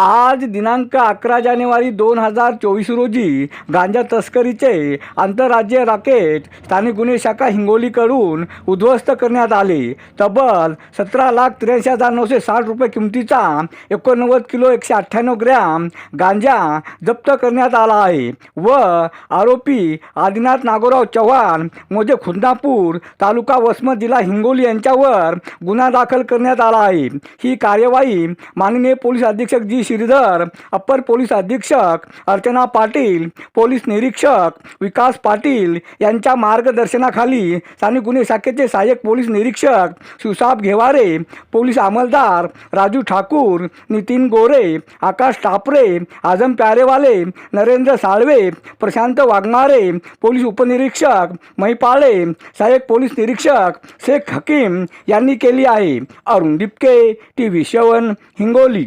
आज दिनांक अकरा जानेवारी दोन हजार चोवीस रोजी गांजा तस्करीचे आंतरराज्य राकेट स्थानिक गुन्हे शाखा हिंगोलीकडून उद्ध्वस्त करण्यात आले. तब्बल सतरा लाख त्र्याऐंशी हजार नऊशे साठ रुपये किमतीचा एकोणनव्वद किलो एकशे अठ्ठ्याण्णव ग्रॅम गांजा जप्त करण्यात आला आहे व आरोपी आदिनाथ नागोराव चव्हाण मोजे खुंदापूर तालुका वसमत जिल्हा हिंगोली यांच्यावर गुन्हा दाखल करण्यात आला आहे. ही कार्यवाही माननीय पोलीस अधीक्षक जी. श्रीधर अप्पर पोलीस अधीक्षक अर्चना पाटील पोलीस निरीक्षक विकास पाटील यांच्या मार्गदर्शनाखाली स्थानिक गुन्हे शाखेचे सहाय्यक पोलीस निरीक्षक सुसाब घेवारे पोलीस अंमलदार राजू ठाकूर नितीन गोरे आकाश टापरे आझम प्यारेवाले नरेंद्र साळवे प्रशांत वाघमारे पोलीस उपनिरीक्षक महिपाळे सहाय्यक पोलीस निरीक्षक शेख हकीम यांनी केली आहे. अरुण दिपके टी व्ही शवन हिंगोली.